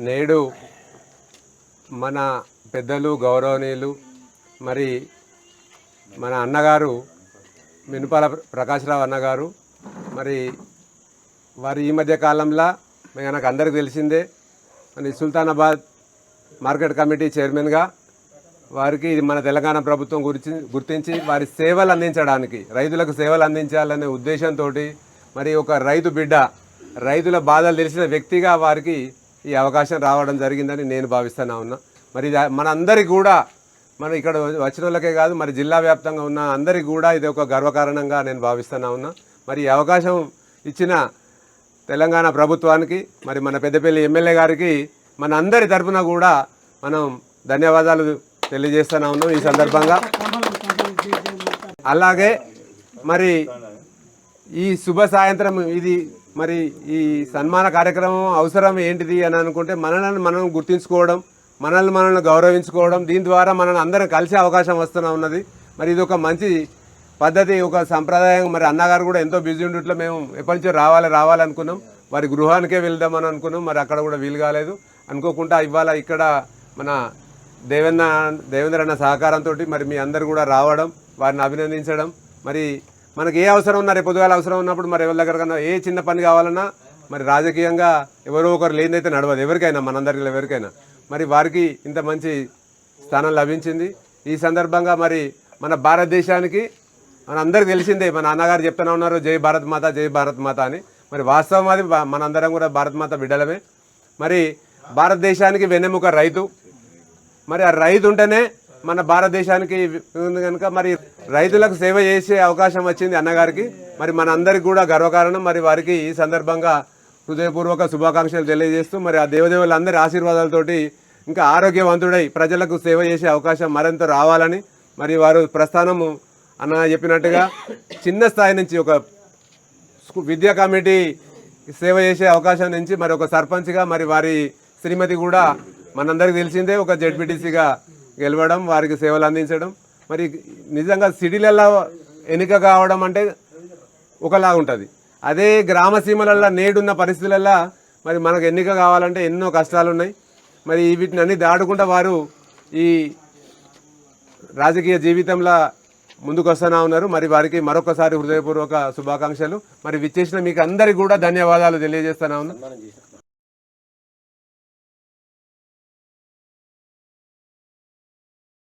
నేడు మన పెద్దలు గౌరవనీయులు మరి మన అన్నగారు మినుపాల ప్రకాశ్రావు అన్నగారు మరి వారు ఈ మధ్య కాలంలో మనకు అందరికి తెలిసిందే మరి సుల్తానాబాద్ మార్కెట్ కమిటీ చైర్మన్గా వారికి ఇది మన తెలంగాణ ప్రభుత్వం గురించి గుర్తించి వారి సేవలు అందించడానికి రైతులకు సేవలు అందించాలనే ఉద్దేశంతో మరి ఒక రైతు బిడ్డ రైతుల బాధలు తెలిసిన వ్యక్తిగా వారికి ఈ అవకాశం రావడం జరిగిందని నేను భావిస్తున్నా ఉన్నా. మరి ఇది మనందరికి కూడా మన ఇక్కడ వచ్చిన వాళ్ళకే కాదు మరి జిల్లా వ్యాప్తంగా ఉన్న అందరికి కూడా ఇది ఒక గర్వకారణంగా నేను భావిస్తున్నా ఉన్నా. మరి ఈ అవకాశం ఇచ్చిన తెలంగాణ ప్రభుత్వానికి మరి మన పెద్దపల్లి ఎమ్మెల్యే గారికి మన అందరి తరఫున కూడా మనం ధన్యవాదాలు తెలియజేస్తూనే ఉన్నాం ఈ సందర్భంగా. అలాగే మరి ఈ శుభ సాయంత్రం ఇది మరి ఈ సన్మాన కార్యక్రమం అవసరం ఏంటిది అని అనుకుంటే మనల్ని మనం గుర్తించుకోవడం మనల్ని మనల్ని గౌరవించుకోవడం దీని ద్వారా మనల్ని అందరం కలిసే అవకాశం వస్తున్నా ఉన్నది. మరి ఇది ఒక మంచి పద్ధతి ఒక సంప్రదాయం. మరి అన్నగారు కూడా ఎంతో బిజీ ఉండేట్లో మేము ఎప్పటి నుంచో రావాలి రావాలనుకున్నాం వారి గృహానికే వెళ్దామని అనుకున్నాం. మరి అక్కడ కూడా వీలు కాలేదు. అనుకోకుండా ఇవాళ ఇక్కడ మన దేవేంద్ర దేవేంద్ర అన్న సహకారంతో మరి మీ అందరు కూడా రావడం వారిని అభినందించడం. మరి మనకి ఏ అవసరం ఉన్నా రేపు పొద్దుగాల అవసరం ఉన్నప్పుడు మరి ఎవరి దగ్గర కన్నా ఏ చిన్న పని కావాలన్నా మరి రాజకీయంగా ఎవరో ఒకరు లేనిదైతే నడవదు. ఎవరికైనా మనందరికీ ఎవరికైనా. మరి వారికి ఇంత మంచి స్థానం లభించింది. ఈ సందర్భంగా మరి మన భారతదేశానికి మన అందరికి తెలిసిందే మన అన్నగారు చెప్తూనే ఉన్నారు జై భారత్ మాత జై భారత్ మాత అని. మరి వాస్తవం అది మనందరం కూడా భారత్ మాత బిడ్డలమే. మరి భారతదేశానికి వెన్నెముక రైతు. మరి ఆ రైతు ఉంటేనే మన భారతదేశానికి ఉంది కనుక మరి రైతులకు సేవ చేసే అవకాశం వచ్చింది అన్నగారికి. మరి మన అందరికి కూడా గర్వకారణం. మరి వారికి ఈ సందర్భంగా హృదయపూర్వక శుభాకాంక్షలు తెలియజేస్తూ మరి ఆ దేవదేవులందరి ఆశీర్వాదాలతోటి ఇంకా ఆరోగ్యవంతుడై ప్రజలకు సేవ చేసే అవకాశం మరింత రావాలని మరి వారు ప్రస్థానము అన్న చెప్పినట్టుగా చిన్న స్థాయి నుంచి ఒక విద్యా కమిటీ సేవ చేసే అవకాశం నుంచి మరి ఒక సర్పంచ్గా మరి వారి శ్రీమతి కూడా మనందరికి తెలిసిందే. ఒక జెడ్పీటీసీగా గెలవడం వారికి సేవలు అందించడం. మరి నిజంగా సిటీలలో ఎన్నిక కావడం అంటే ఒకలా ఉంటుంది. అదే గ్రామ సీమలలో నేడున్న పరిస్థితులలో మరి మనకు ఎన్నిక కావాలంటే ఎన్నో కష్టాలు ఉన్నాయి మరి వీటిని అన్ని దాటుకుంటా వారు ఈ రాజకీయ జీవితంలో ముందుకు వస్తూనే ఉన్నారు. మరి వారికి మరొకసారి హృదయపూర్వక శుభాకాంక్షలు. మరి విచ్చేసిన మీకు అందరికి కూడా ధన్యవాదాలు తెలియజేస్తున్నా ఉన్నా.